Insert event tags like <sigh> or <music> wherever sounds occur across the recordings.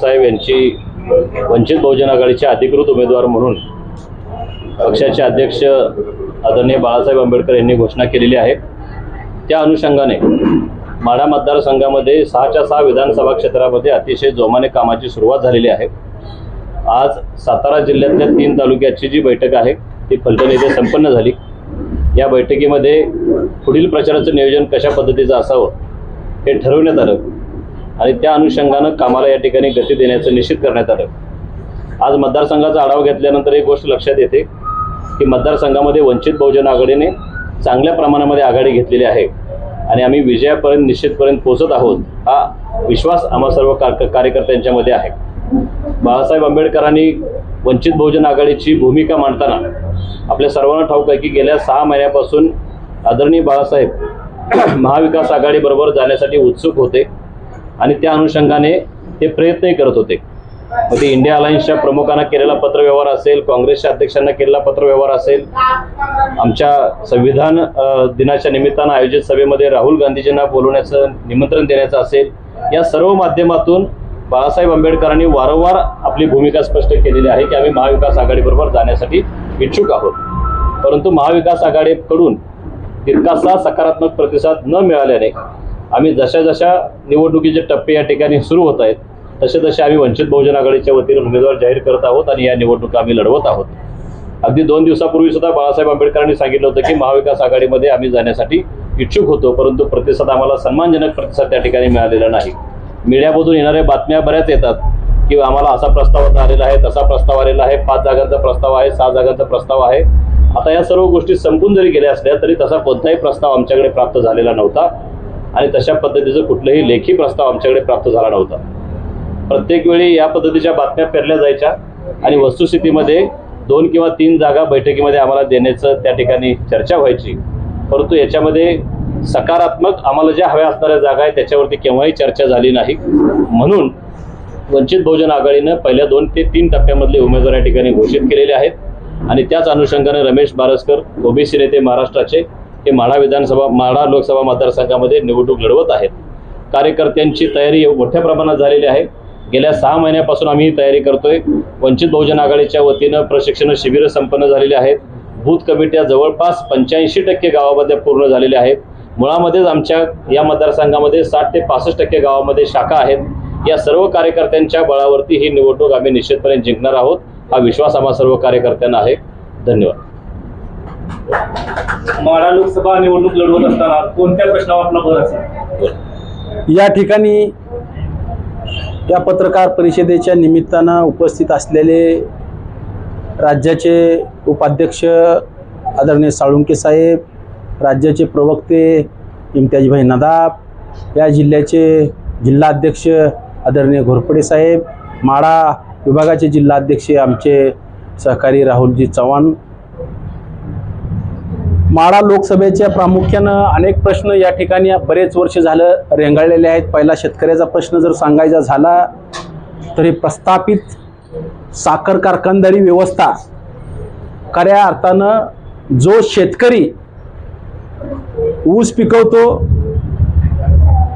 साहेब यांची वंचित बहुजन आघाडीचे अधिकृत उमेदवार म्हणून पक्षाचे अध्यक्ष आदरणीय बाळासाहेब आंबेडकर यांनी घोषणा केलेली आहे. त्या अनुषंगाने माढा मतदारसंघामध्ये सहाच्या सहा विधानसभा क्षेत्रामध्ये अतिशय जोमाने कामाची सुरुवात झालेली आहे. आज सातारा जिल्ह्यातल्या तीन तालुक्याची जी बैठक आहे ती फलटण येथे संपन्न झाली. या बैठकीमध्ये पुढील प्रचाराचं नियोजन कशा पद्धतीचं असावं हे ठरवण्यात आलं. आणि त्या अनुषंगानं कामाला या ठिकाणी गती देण्याचं निश्चित करण्यात आलं. आज मतदारसंघाचा आढावा घेतल्यानंतर एक गोष्ट लक्षात येते की मतदारसंघामध्ये वंचित बहुजन आघाडीने चांगल्या प्रमाणामध्ये आघाडी घेतलेली आहे. आणि आम्ही विजयापर्यंत निश्चितपर्यंत पोहोचत आहोत हा विश्वास आम्हा सर्व कार कार्यकर्त्यांच्यामध्ये आहे. बाळासाहेब आंबेडकरांनी वंचित बहुजन आघाडीची भूमिका मांडताना आपल्या सर्वांना ठाऊक आहे की गेल्या सहा महिन्यापासून आदरणीय बाळासाहेब <clears throat> महाविकास आघाडीबरोबर जाण्यासाठी उत्सुक होते. आणि त्या अनुषंगाने ते प्रयत्नही करत होते. मग ते इंडिया अलायन्सच्या प्रमुखांना केलेला पत्रव्यवहार असेल काँग्रेसच्या अध्यक्षांना केलेला पत्रव्यवहार असेल आमच्या संविधान दिनाच्या निमित्तानं आयोजित सभेमध्ये राहुल गांधीजींना बोलवण्याचं निमंत्रण देण्याचं असेल या सर्व माध्यमातून बाळासाहेब आंबेडकरांनी वारंवार आपली भूमिका स्पष्ट केलेली आहे की आम्ही महाविकास आघाडीबरोबर जाण्यासाठी इच्छुक आहोत. परंतु महाविकास आघाडीकडून तितकासा सकारात्मक प्रतिसाद न मिळाल्याने आम्ही जशा जशा निवडणुकीचे टप्पे या ठिकाणी सुरू होत आहेत तसे तसे आम्ही वंचित बहुजन आघाडीच्या वतीने उमेदवार जाहीर करत आहोत आणि या निवडणुका आम्ही लढवत आहोत. अगदी दोन दिवसापूर्वी सुद्धा बाळासाहेब आंबेडकरांनी सांगितलं होतं की महाविकास आघाडीमध्ये आम्ही जाण्यासाठी इच्छुक होतो परंतु प्रतिसाद आम्हाला सन्मानजनक प्रतिसाद त्या ठिकाणी मिळालेला नाही. मीडियामधून येणाऱ्या बातम्या बऱ्याच येतात की आम्हाला असा प्रस्ताव आता आलेला आहे तसा प्रस्ताव आलेला आहे पाच जागांचा प्रस्ताव आहे सहा जागांचा प्रस्ताव आहे. आता या सर्व गोष्टी संपून जरी गेल्या असल्या तरी तसा कोणताही प्रस्ताव आमच्याकडे प्राप्त झालेला नव्हता. आणि तशा पद्धतीचं कुठलंही लेखी प्रस्ताव आमच्याकडे प्राप्त झाला नव्हता. प्रत्येक वेळी या पद्धतीच्या बातम्या पेरल्या जायच्या आणि वस्तुस्थितीमध्ये दोन किंवा तीन जागा बैठकीमध्ये आम्हाला देण्याचं त्या ठिकाणी चर्चा व्हायची. परंतु याच्यामध्ये सकारात्मक आम्हाला ज्या हव्या असणाऱ्या जागा आहेत त्याच्यावरती केव्हाही चर्चा झाली नाही. म्हणून वंचित बहुजन आघाडीनं पहिल्या दोन ते तीन टप्प्यामधले उमेदवार या ठिकाणी घोषित केलेले आहेत. आणि त्याच अनुषंगाने रमेश बारसकर ओबीसी नेते महाराष्ट्राचे हे माढा विधानसभा माढा लोकसभा मतदारसंघामध्ये निवडणूक लढवत आहेत. कार्यकर्त्यांची तयारी मोठ्या प्रमाणात झालेली आहे. गेल्या सहा महिन्यापासून आम्ही ही तयारी करतोय. वंचित बहुजन आघाडीच्या वतीनं प्रशिक्षण शिबिरं संपन्न झालेली आहेत. बूथ कमिट्या जवळपास पंच्याऐंशी टक्के गावामध्ये पूर्ण झालेल्या आहेत. मुळामध्येच आमच्या या मतदारसंघामध्ये साठ ते पासष्ट टक्के गावामध्ये शाखा आहेत. या सर्व कार्यकर्त्यांच्या बळावरती ही निवडणूक आम्ही निश्चितपणे जिंकणार आहोत. हा विश्वास आम्हा सर्व कार्यकर्त्यांना आहे. धन्यवाद. माढा लोकसभा निवडणूक लढवत असताना कोणत्या प्रश्नावर आपला भर असेल? या ठिकाणी या पत्रकार परिषदेच्या निमित्तानं उपस्थित असलेले राज्याचे उपाध्यक्ष आदरणीय साळुंके साहेब राज्याचे प्रवक्ते इम्तियाजभाई नदाब या जिल्ह्याचे जिल्हाध्यक्ष आदरणीय घोरपडे साहेब माळा विभागाचे जिल्हाध्यक्ष आमचे सहकारी राहुलजी चव्हाण माळा लोकसभेच्या प्रामुख्यानं अनेक प्रश्न या ठिकाणी बरेच वर्ष झालं रेंगाळलेले आहेत. पहिला शेतकऱ्याचा प्रश्न जर सांगायचा झाला तरी प्रस्थापित साखर कारखानदारी व्यवस्था खऱ्या अर्थानं जो शेतकरी ऊस पिकवतो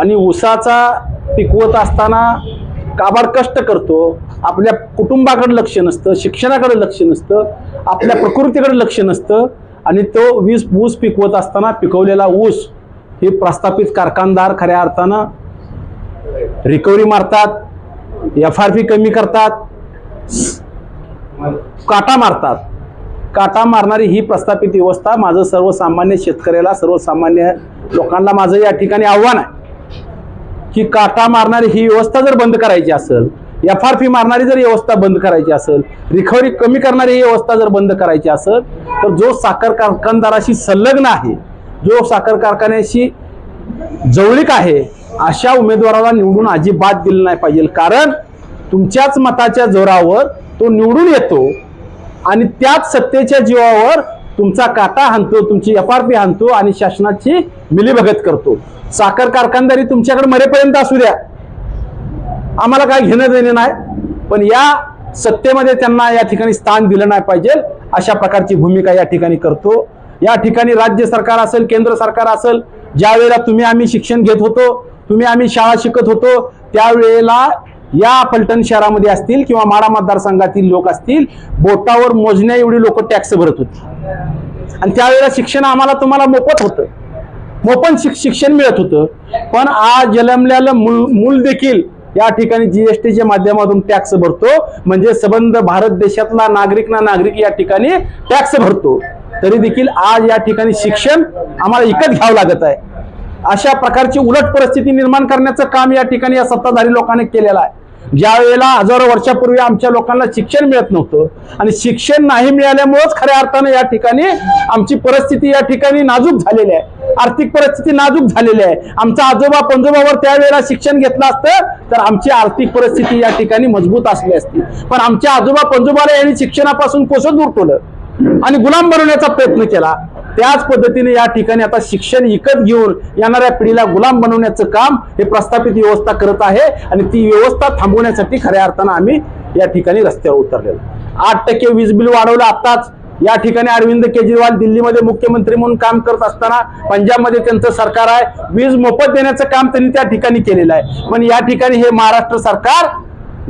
आणि ऊसाचा पिकवत असताना काबाड कष्ट करतो आपल्या कुटुंबाकडे लक्ष नसतं शिक्षणाकडे लक्ष नसतं आपल्या प्रकृतीकडे लक्ष नसतं आणि तो वीस ऊस पिकवत असताना पिकवलेला ऊस हे प्रस्थापित कारखानदार खऱ्या अर्थानं रिकव्हरी मारतात एफ आर पी कमी करतात काटा मारतात. काटा मारणारी ही प्रस्थापित व्यवस्था माझं सर्वसामान्य शेतकऱ्याला सर्वसामान्य लोकांना माझं या ठिकाणी आव्हान आहे. की काटा मारणारी ही व्यवस्था जर बंद करायची असेल एफ आर पी मारणारी जर व्यवस्था बंद करायची असेल रिकव्हरी कमी करणारी ही व्यवस्था जर बंद करायची असेल तर जो साखर कारखानदाराशी संलग्न आहे जो साखर कारखान्याशी जवळीक आहे अशा उमेदवाराला निवडून अजिबात दिलं नाही पाहिजे. कारण तुमच्याच मताच्या जोरावर तो निवडून येतो आणि त्याच सत्तेच्या जीवावर तुमचा काटा हाणतो तुमची एफ आर पी हाणतो आणि शासनाची मिलीभगत करतो. साखर कारखानदारी तुमच्याकडे मरेपर्यंत असू द्या. आम्हाला काय घेणं देणं नाही. पण या सत्तेमध्ये त्यांना या ठिकाणी स्थान दिलं नाही पाहिजे अशा प्रकारची भूमिका या ठिकाणी करतो. या ठिकाणी राज्य सरकार असेल केंद्र सरकार असेल ज्या वेळेला तुम्ही आम्ही शिक्षण घेत होतो तुम्ही आम्ही शाळा शिकत होतो त्यावेळेला या पलटण शहरामध्ये असतील किंवा माडा मतदारसंघातील लोक असतील बोटावर मोजण्या एवढी लोक टॅक्स भरत होती. आणि त्यावेळेला शिक्षण आम्हाला तुम्हाला मोफत होतं. मोफत शिक्षण मिळत होतं. पण आज जन्मलेलं मूल मूल देखील या ठिकाणी जीएसटीच्या माध्यमातून टॅक्स भरतो. म्हणजे संबंध भारत देशातला नागरिक ना नागरिक या ठिकाणी टॅक्स भरतो. तरी देखील आज या ठिकाणी शिक्षण आम्हाला विकत घ्यावं लागत आहे. अशा प्रकारची उलट परिस्थिती निर्माण करण्याचं काम या ठिकाणी या सत्ताधारी लोकांनी केलेलं आहे. ज्या वेळेला हजारो वर्षापूर्वी आमच्या लोकांना शिक्षण मिळत नव्हतं आणि शिक्षण नाही मिळाल्यामुळेच खऱ्या अर्थानं या ठिकाणी आमची परिस्थिती या ठिकाणी नाजूक झालेली आहे. आर्थिक परिस्थिती नाजूक झालेली आहे. आमचा आजोबा पंजोबावर त्यावेळेला शिक्षण घेतलं असतं तर आमची आर्थिक परिस्थिती या ठिकाणी मजबूत असली असती. पण आमच्या आजोबा पंजोबाला यांनी शिक्षणापासून पोषण उठवलं आणि गुलाम बनवण्याचा प्रयत्न केला. त्याच पद्धतीने या ठिकाणी आता शिक्षण विकत घेऊन येणाऱ्या पिढीला गुलाम बनवण्याचं काम हे प्रस्थापित व्यवस्था करत आहे आणि ती व्यवस्था थांबवण्यासाठी खऱ्या अर्थानं आम्ही या ठिकाणी रस्त्यावर उतरलेलो. आठ टक्के वीज बिल वाढवलं आताच या ठिकाणी अरविंद केजरीवाल दिल्लीमध्ये मुख्यमंत्री म्हणून काम करत असताना पंजाबमध्ये त्यांचं सरकार आहे. वीज मोफत देण्याचं काम त्यांनी त्या ठिकाणी केलेलं आहे. पण या ठिकाणी हे महाराष्ट्र सरकार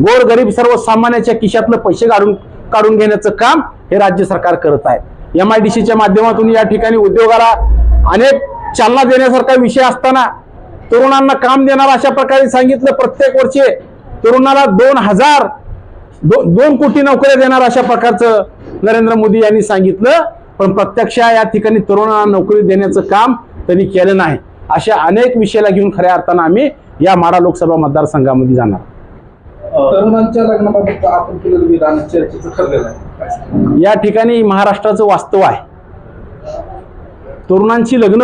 गोरगरीब सर्वसामान्याच्या खिशातलं पैसे काढून काढून घेण्याचं काम हे राज्य सरकार करत आहे. एम आय डी सीच्या माध्यमातून या ठिकाणी उद्योगाला अनेक चालना देण्यासारखा विषय असताना तरुणांना काम देणार अशा प्रकारे सांगितलं. प्रत्येक वर्षी तरुणाला दोन हजार दो, दोन कोटी नोकऱ्या देणार अशा प्रकारचं नरेंद्र मोदी यांनी सांगितलं पण प्रत्यक्ष या ठिकाणी तरुणांना नोकरी देण्याचं काम त्यांनी केलं नाही. अशा अनेक विषयाला घेऊन खऱ्या अर्थानं आम्ही या माडा लोकसभा मतदारसंघामध्ये जाणार अ, तरुणांच्या लग्नाबाबत आपण केलेलं विधान चर्चेचं ठरलेलं आहे. काय सांगाल? या ठिकाणी महाराष्ट्राचं वास्तव आहे. तरुणांची लग्न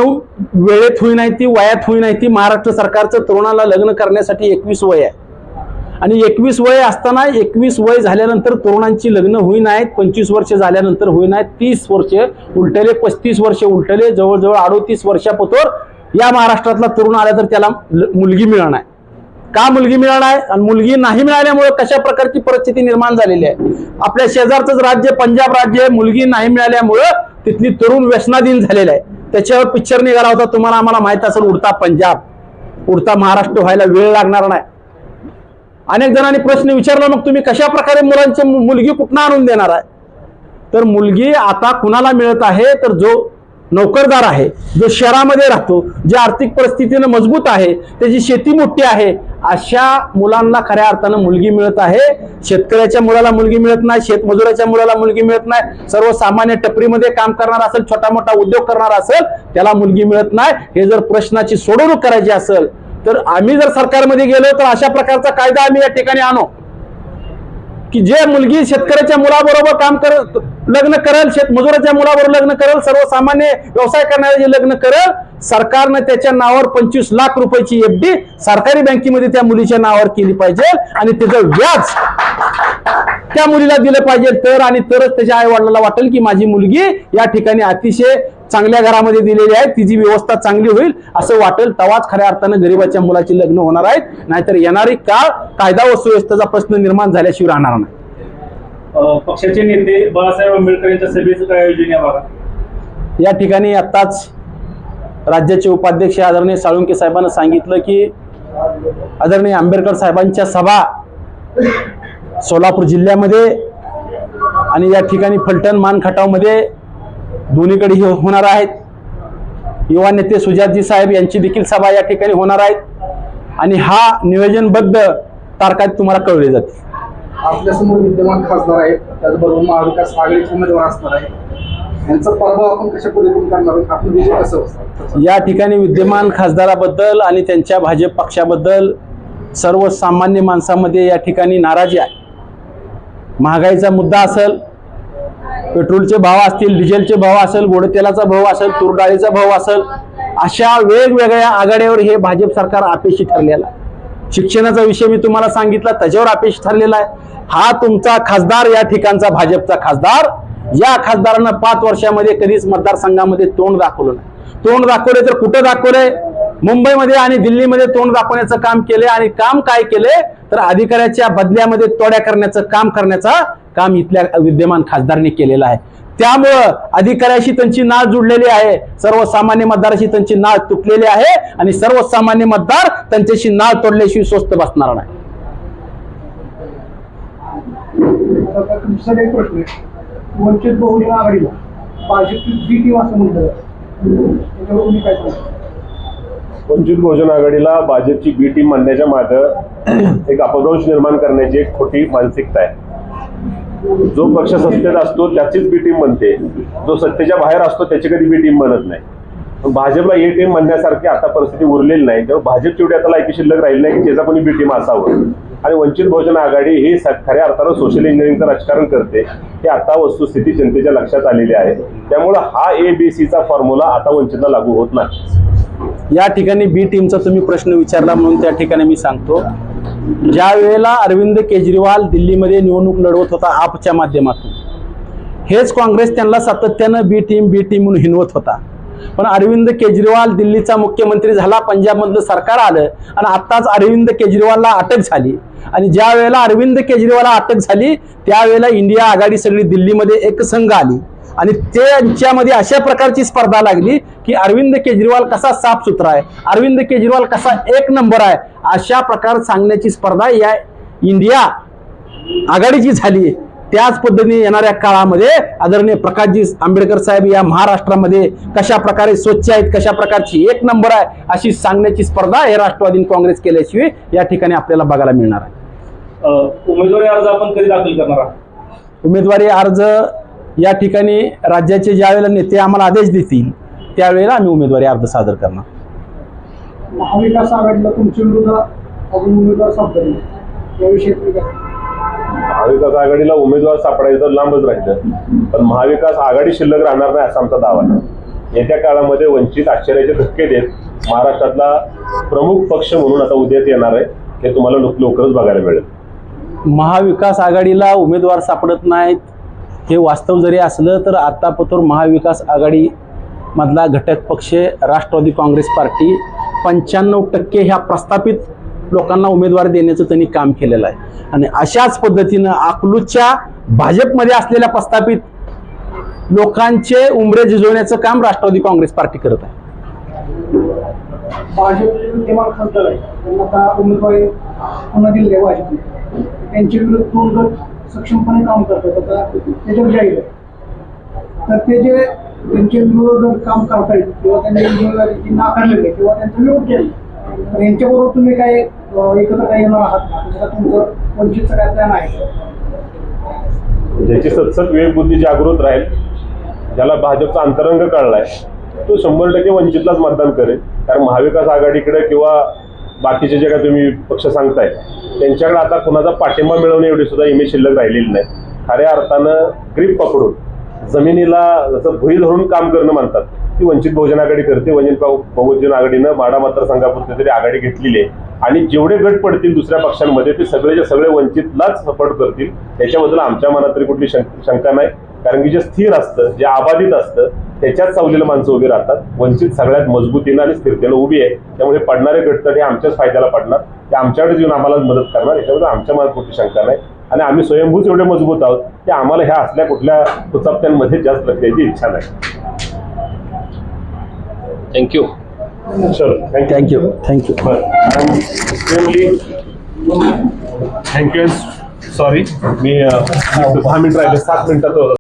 वेळेत होई नाही ती वयात होई नाही ती महाराष्ट्र सरकारचं तरुणाला लग्न करण्यासाठी एकवीस वय आहे. आणि एकवीस वय असताना एकवीस वय झाल्यानंतर तरुणांची लग्न होई नाहीत पंचवीस वर्ष झाल्यानंतर होई नाहीत तीस वर्षे उलटले पस्तीस वर्षे उलटले जवळजवळ अडोतीस वर्षापतोर या महाराष्ट्रातला तरुण आला तर त्याला मुलगी मिळणार का मुलगी मिळणार आणि मुलगी नाही मिळाल्यामुळे कशा प्रकारची परिस्थिती निर्माण झालेली आहे? आपल्या शेजारचंच राज्य पंजाब राज्य आहे, मुलगी नाही मिळाल्यामुळं तिथली तरुण व्यसनाधीन झालेलं आहे. त्याच्यावर पिक्चर निघाला होता तुम्हाला आम्हाला माहीत असेल उडता पंजाब उडता महाराष्ट्र व्हायला वेळ लागणार नाही. अनेक जणांनी प्रश्न विचारला मग तुम्ही कशा प्रकारे मुलांची मु- मुलगी कुठनं आणून देणार आहे? तर मुलगी आता कुणाला मिळत आहे? तर जो नोकरदार आहे जो शहरामध्ये राहतो जे आर्थिक परिस्थितीनं मजबूत आहे त्याची शेती मोठी आहे अशा मुलांना खऱ्या अर्थानं मुलगी मिळत आहे. शेतकऱ्याच्या मुलाला मुलगी मिळत नाही शेतमजुराच्या मुलाला मुलगी मिळत नाही सर्वसामान्य टपरीमध्ये काम करणार असेल छोटा मोठा उद्योग करणार असेल त्याला मुलगी मिळत नाही. हे जर प्रश्नाची सोडवणूक करायची असेल तर आम्ही जर सरकारमध्ये गेलो तर अशा प्रकारचा कायदा आम्ही या ठिकाणी आणू. की जे मुलगी शेतकऱ्याच्या मुलाबरोबर काम कर लग्न करेल शेतमजुराच्या मुलाबरोबर लग्न करेल सर्वसामान्य व्यवसाय करणारे जे लग्न करेल सरकारनं त्याच्या नावावर पंचवीस लाख रुपयाची एफ डी सरकारी बँकेमध्ये त्या मुलीच्या नावावर केली पाहिजे आणि त्याचं व्याज त्या मुलीला दिलं पाहिजे. तर आणि तरच त्याच्या आई वडिलाला वाटेल की माझी मुलगी या ठिकाणी अतिशय चांगल्या घरामध्ये दिलेली आहे तिची व्यवस्था चांगली होईल असं वाटेल. तेव्हाच खऱ्या अर्थानं गरीबाच्या मुलाची लग्न होणार आहेत. नाहीतर येणारी काळ कायदा व सुव्यवस्थेचा प्रश्न निर्माण झाल्याशिवाय राहणार नाही. पक्षाचे नेते बाळासाहेब आंबेडकर यांच्या सभेचं काय आयोजन या ठिकाणी आत्ताच राज्याचे उपाध्यक्ष आदरणीय साळुंके साहेबांना सांगितलं की आदरणीय आंबेडकर साहेबांच्या सभा सोलापूर जिल्ह्यामध्ये आणि या ठिकाणी फलटण मानखटावमध्ये दोन्हीकडे हे होणार आहेत. युवा नेते सुजातजी साहेब यांची देखील सभा या ठिकाणी होणार आहेत. आणि हा नियोजनबद्ध तारखा तुम्हाला कळले जाते आपल्यासमोर विद्यमान खासदार आहेत. त्याचबरोबर महाविकास आघाडीचे उमेदवार असणार आहे यांचा पराभव आपण कशा पद्धतीने करणार आहोत? आपण विजय कसं असणार या ठिकाणी विद्यमान खासदाराबद्दल आणि त्यांच्या भाजप पक्षाबद्दल सर्वसामान्य माणसामध्ये या ठिकाणी नाराजी आहे. महागाईचा मुद्दा असेल पेट्रोलचे भाव असतील डिझेलचे भाव असेल गोडतेलाचा भाव असेल तुरडाळीचा भाव असेल अशा वेगवेगळ्या आघाड्यावर हे भाजप सरकार अपेक्षित ठरलेलं आहे. शिक्षणाचा विषय मी तुम्हाला सांगितला त्याच्यावर अपेक्षित ठरलेला आहे. हा तुमचा खासदार या ठिकाणचा भाजपचा खासदार या खासदारानं पाच वर्षामध्ये कधीच मतदारसंघामध्ये तोंड दाखवलं नाही. तोंड दाखवले तर कुठं दाखवले? मुंबईमध्ये आणि दिल्लीमध्ये तोंड दाखवण्याचं काम केले आणि काम काय केले? तर अधिकाऱ्याच्या बदल्यामध्ये तोड्या करण्याचं काम करण्याचा काम इथल्या विद्यमान खासदारांनी केलेलं आहे. त्यामुळं अधिकाऱ्याशी त्यांची नाळ जुडलेली आहे. सर्वसामान्य मतदाराशी त्यांची नाळ तुटलेली आहे आणि सर्वसामान्य मतदार त्यांच्याशी नाळ तोडल्याशिवाय स्वस्त बसणार नाही. प्रश्न बहुजन आघाडीला वंचित बहुजन आघाडीला भाजपची बी टीम म्हणण्याच्या मागं एक अपभ्रंश निर्माण करण्याची एक खोटी मानसिकता आहे. जो पक्ष सत्तेत असतो त्याचीच बी टीम म्हणते जो सत्तेच्या बाहेर असतो त्याची कधी बी टीम म्हणत नाही. भाजपला ए टीम म्हणण्यासारखी आता परिस्थिती उरलेली नाही. तेव्हा भाजप तेवढी आता लायकी शिल्लक राहिली नाही की त्याचा कोणी बी टीम असावं. आणि वंचित बहुजन आघाडी ही खऱ्या अर्थानं सोशल इंजिनिअरिंगचं राजकारण करते. हे आता वस्तुस्थिती जनतेच्या लक्षात आलेली आहे. त्यामुळं हा ए बी सीचा फॉर्म्युला आता वंचितला लागू होत नाही. या ठिकाणी बी टीमचा तुम्ही प्रश्न विचारला म्हणून त्या ठिकाणी मी सांगतो. ज्या वेळेला अरविंद केजरीवाल दिल्लीमध्ये निवडणूक लढवत होता आपच्या माध्यमातून. हेच काँग्रेस त्यांना सातत्यानं बी टीम बी टीम म्हणून हिनवत होता. पण अरविंद केजरीवाल दिल्लीचा मुख्यमंत्री झाला पंजाबमधलं सरकार आलं आणि आत्ताच अरविंद केजरीवालला अटक झाली. आणि ज्या वेळेला अरविंद केजरीवालला अटक झाली त्यावेळेला इंडिया आघाडी सगळी दिल्लीमध्ये एकसंघ आली. आणि त्यांच्यामध्ये अशा प्रकारची स्पर्धा लागली की अरविंद केजरीवाल कसा साफ सुथरा आहे अरविंद केजरीवाल कसा एक नंबर आहे अशा प्रकार सांगण्याची स्पर्धा या इंडिया आघाडीची झाली त्याच पद्धतीने येणाऱ्या काळामध्ये आदरणीय प्रकाशजी आंबेडकर साहेब या महाराष्ट्रामध्ये कशा प्रकारे स्वच्छ आहेत कशा प्रकारची एक नंबर आहे अशी सांगण्याची स्पर्धा हे राष्ट्रवादी काँग्रेस केल्याशिवाय या ठिकाणी आपल्याला बघायला मिळणार आहे. उमेदवारी अर्ज आपण कधी दाखल करणार आहात? उमेदवारी अर्ज या ठिकाणी राज्याचे ज्या वेळेला नेते आम्हाला आदेश देतील त्यावेळेला आम्ही उमेदवारी अर्ज सादर करणार. महाविकास आघाडीला अजून उमेदवार सापडले. याविषयी? महाविकास आघाडीला उमेदवार सापडायचं लांबच राहिलं. पण महाविकास आघाडी शिल्लक राहणार नाही असा आमचा दावा आहे. येत्या काळामध्ये वंचित आश्चर्याचे धक्के देत महाराष्ट्रातला प्रमुख पक्ष म्हणून आता उद्याच येणार आहे हे तुम्हाला लवक- लवकरच बघायला मिळेल. महाविकास आघाडीला उमेदवार सापडत नाहीत हे वास्तव जरी असलं तर आत्तापतोर महाविकास आघाडी मधला घटक पक्ष राष्ट्रवादी काँग्रेस पार्टी पंच्याण्णव टक्के ह्या प्रस्थापित लोकांना उमेदवारी देण्याचं त्यांनी काम केलेलं आहे. आणि अशाच पद्धतीनं अकलूजच्या भाजपमध्ये असलेल्या प्रस्थापित लोकांचे उमरे झिजवण्याचं काम राष्ट्रवादी काँग्रेस पार्टी करत आहे. भाजपचे विरुद्ध सक्षमपणे काम करतात. आता त्याच्यावर जाहीर आहे तर ते जे त्यांचे विरोधात काम करतायत किंवा त्यांनी उमेदवारी किंवा त्यांचा विरोध केला तर यांच्याबरोबर तुम्ही काय एकत्र काय येणार आहात? का? तुमचं वंचितचं काय प्लॅन आहे? ज्याची सतसत विवेकबुद्धी जागृत राहील ज्याला भाजपचा अंतरंग कळलाय तो शंभर टक्के वंचितलाच मतदान करेल. कारण महाविकास आघाडीकडे किंवा बाकीचे जे काय तुम्ही पक्ष सांगताय त्यांच्याकडे आता कुणाचा पाठिंबा मिळवणे एवढी सुद्धा इमेज शिल्लक राहिलेली नाही. खऱ्या अर्थानं ग्रीप पकडून जमिनीला जसं भुई धरून काम करणं म्हणतात ती वंचित बहुजन आघाडी करते. वंचित बहुजन आघाडीनं माडा मतदारसंघापुरती तरी आघाडी घेतलेली आहे. आणि जेवढे गट पडतील दुसऱ्या पक्षांमध्ये ते सगळेच्या सगळे वंचितलाच सपोर्ट करतील. याच्याबद्दल आमच्या मनात तरी कुठली शं- शंका नाही. कारण की जे स्थिर असतं जे आबाधित असतं त्याच्याच चावलेलं माणसं उभी राहतात. वंचित सगळ्यात मजबूतीनं आणि स्थिरतेनं उभी आहे. त्यामुळे पडणारे गटतट हे आमच्याच फायद्याला पडणार. ते आमच्याकडे येऊन आम्हाला मदत करणार. याच्याबद्दल आमच्या मनात कुठली शंका नाही. आणि आम्ही स्वयंभूच एवढे मजबूत आहोत की आम्हाला ह्या असल्या कुठल्या कुचाप्त्यांमध्ये जास्त लक्ष द्यायची इच्छा नाही. थँक्यू चलो thank you thank you thank you sorry मी अं, दहा मिनिट राहिले सात मिनिटात